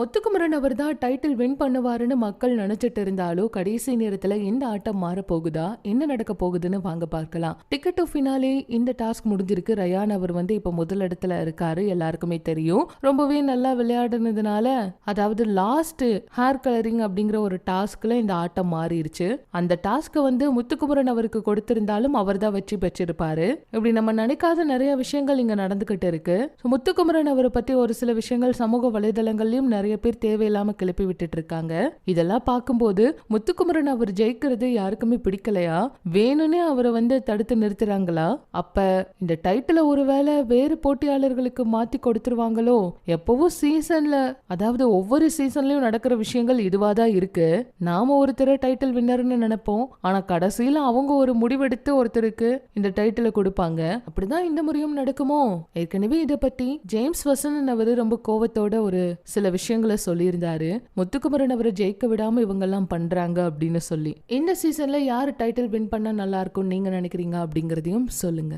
முத்துக்குமரன் அவர் தான் title win பண்ணுவாருன்னு மக்கள் நினைச்சிட்டு இருந்தாலும் கடைசி நேரத்துல இந்த ஆட்டம் மாற போகுதா என்ன நடக்க போகுதுன்னு வாங்க பார்க்கலாம். டிக்கெட் டு ஃபினாலே இந்த டாஸ்க் முடிஞ்சிருக்கு. ரயான் அவர் வந்து இப்ப முதல் இடத்துல இருக்காரு எல்லாருக்குமே தெரியும். ரொம்பவே நல்லா விளையாடுனதுனால அதாவது லாஸ்ட் ஹேர் கலரிங் அப்படிங்கிற ஒரு டாஸ்க்ல இந்த ஆட்டம் மாறிடுச்சு. அந்த டாஸ்க்கை வந்து முத்துக்குமரன் அவருக்கு கொடுத்திருந்தாலும் அவர் தான் வெற்றி பெற்றிருப்பாரு. இப்படி நம்ம நினைக்காத நிறைய விஷயங்கள் இங்க நடந்துகிட்டு இருக்கு. முத்துக்குமரன் அவரை பத்தி ஒரு சில விஷயங்கள் சமூக வலைதளங்கள்லயும் நிறைய பேர் தேவையில்லாம கிளப்பி விட்டுட்டு இருக்காங்க இதெல்லாம் பார்க்கும்போது முத்துக்குமரன் அவர் ஜெயிக்கிறது யாருக்குமே பிடிக்கலையா? வேணும்னே அவரை வந்து தடுத்து நிறுத்துறாங்களா? அப்ப இந்த டைட்டில ஒருவேளை வேறு போட்டியாளர்களுக்கு மாத்தி கொடுத்துருவாங்களோ? எப்பவும் சீசன்ல அதாவது ஒவ்வொரு சீசன்லயும் நடக்கிற விஷயங்கள் இதுவா தான் இருக்கு. நாம ஒருத்தரை டைட்டில் வின்னர்னு நினைப்போம். ஆனா கடைசியில அவங்க ஒரு முடிவெடுத்து ஒருத்தருக்கு இந்த டைட்டில கொடுப்பாங்க. அப்படிதான் இந்த முறையும் நடக்குமோ? ஏற்கனவே இதை பத்தி ஜேம்ஸ் வசனன் அவர் ரொம்ப கோவத்தோட ஒரு சில விஷயம் விஷயங்களை சொல்லியிருந்தாரு. முத்துக்குமரன் அவரை ஜெயிக்க விடாம இவங்கெல்லாம் பண்றாங்க அப்படின்னு சொல்லி. இந்த சீசன்ல யார் டைட்டில் வின் பண்ணா நல்லா இருக்கும் நீங்க நினைக்கிறீங்க அப்படிங்கறதையும் சொல்லுங்க.